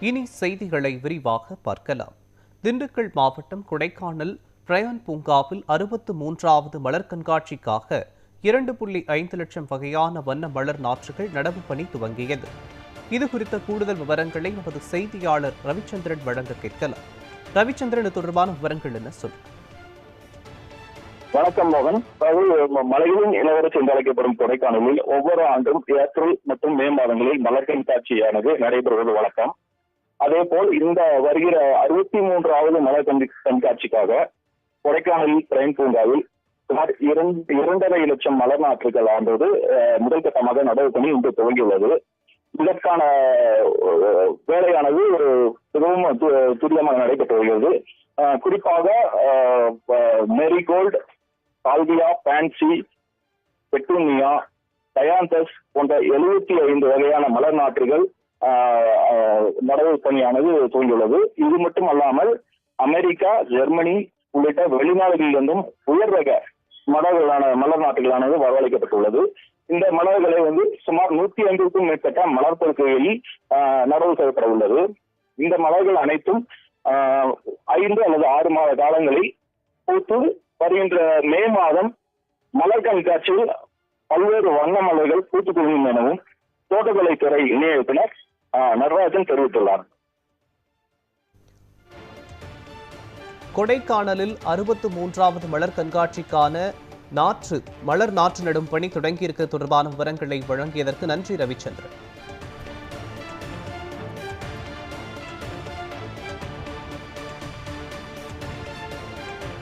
இனி செய்திகளை விரிவாக பார்க்கலாம். திண்டுக்கல் மாவட்டம் கொடைக்கானல் பிரயான் பூங்காவில் அறுபத்து மூன்றாவது மலர் கண்காட்சிக்காக இரண்டு புள்ளி ஐந்து லட்சம் வகையான வண்ண மலர் நாற்றுகள் நடவு பணி துவங்கியது. இது குறித்த கூடுதல் விவரங்களை நமது செய்தியாளர் ரவிச்சந்திரன் வழங்க கேட்கலாம். ரவிச்சந்திரன் இது தொடர்பான விவரங்கள் என்ன சொல்? வணக்கம் மோகன். அதாவது மலைகளின் இளவரசி என்று அழைக்கப்படும் கொடைக்கானலில் ஒவ்வொரு ஆண்டும் ஏப்ரல் மற்றும் மே மாதங்களில் மலர் கண்காட்சியானது நடைபெறுவது வழக்கம். அதே போல் இந்த வருகிற அறுபத்தி மூன்றாவது மலர் கண்டி கண்காட்சிக்காக கொடைக்கானலில் பிரைன் பூங்காவில் சுமார் இரண்டு இரண்டரை லட்சம் மலர் நாற்றுகள் ஆண்டது முதல் கட்டமாக நடவு பணி இன்று துவங்கியுள்ளது. இதற்கான வேலையானது ஒரு மிகவும் து- துரிதமாக நடைபெற்று வருகிறது. குறிப்பாக marigold salvia pansy petunia dianthus போன்ற எழுபத்தி ஐந்து வகையான மலர் நாற்றுகள் நடவு பணியானது துவங்கியுள்ளது. இது மட்டும் அல்லாமல் அமெரிக்கா ஜெர்மனி உள்ளிட்ட வெளிநாடுகளிலிருந்தும் உயர் ரக மலர்களான மலர் நாட்டுகளானது வரவழைக்கப்பட்டுள்ளது. இந்த மலர்களை வந்து சுமார் நூத்தி ஐம்பதுக்கும் மேற்பட்ட மலர் பொருட்களில் ஆஹ், நடவு செய்யப்பட உள்ளது. இந்த மலர்கள் அனைத்தும் ஆஹ், ஐந்து அல்லது ஆறு மாத காலங்களில் பூத்து வருகின்ற மே மாதம் மலர் கண்காட்சியில் பல்வேறு வண்ண மலர்கள் பூத்து குவியும் எனவும் தோட்டக்கலைத்துறை இணை இயக்குனர் நடராஜன் தெரிவித்துள்ளார். கொடைக்கானலில் அறுபத்து மூன்றாவது மலர் கண்காட்சிக்கான நாற்று மலர் நாற்று நடும் பணி தொடங்கியிருக்க. தொடர்பான விவரங்களை வழங்கியதற்கு நன்றி ரவிச்சந்திரன்.